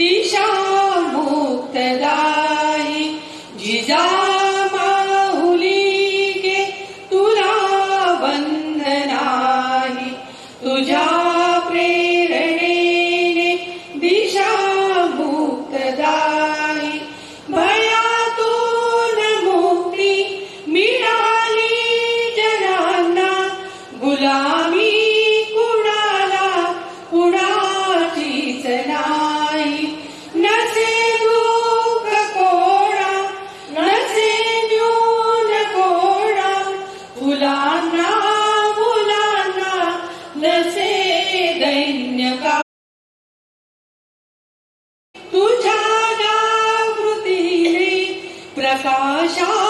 दिशा मुक्तदायी जिजा तुझ्या जागृतीने प्रकाशा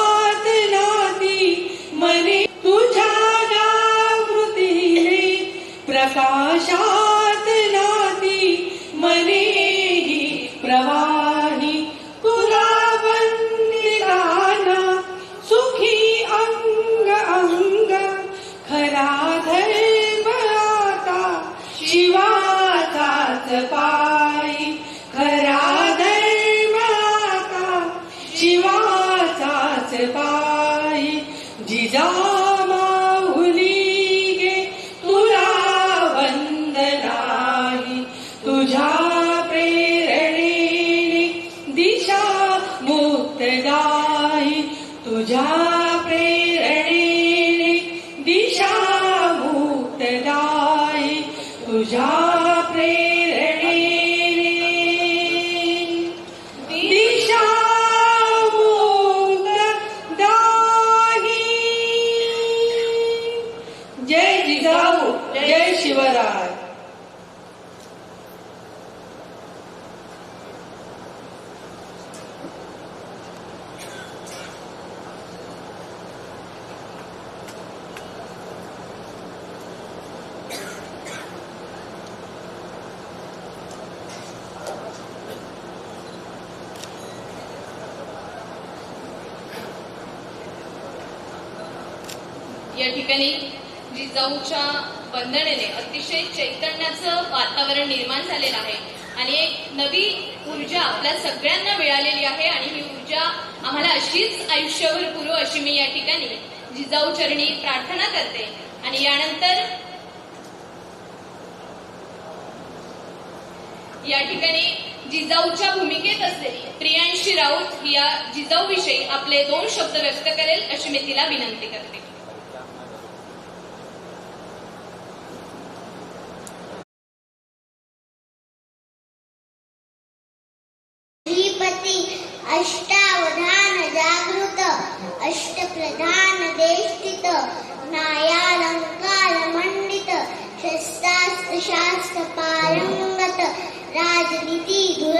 पायी जिजा माहुली गे तुला वंदनाही तुझ्या प्रेरणेने दिशा मुक्तदायी तुझ्या प्रेरणेने दिशा मुक्तदायी तुझ्या प्रेरणेने दिशा मुक्तदायी जय जिजाऊ जय शिवराय या ठिकाणी जिजाऊच्या बंधनेने अतिशय चैतन्याचं वातावरण निर्माण झालेलं आहे. आणि एक नवी ऊर्जा आपल्या सगळ्यांना मिळालेली आहे आणि ही ऊर्जा आम्हाला अशीच आयुष्यभर पुरो अशी मी या ठिकाणी जिजाऊ चरणी प्रार्थना करते. आणि यानंतर या ठिकाणी जिजाऊच्या भूमिकेत असलेली प्रियांशी राऊत या जिजाऊ विषयी आपले दोन शब्द व्यक्त करेल अशी मी तिला विनंती करते. श्रीपती अष्टावधान जागृत अष्टप्रधान देष्टित नायालंकार मंडित शस्त्रास्त्र शास्त्र पारंगत राजनीती धुर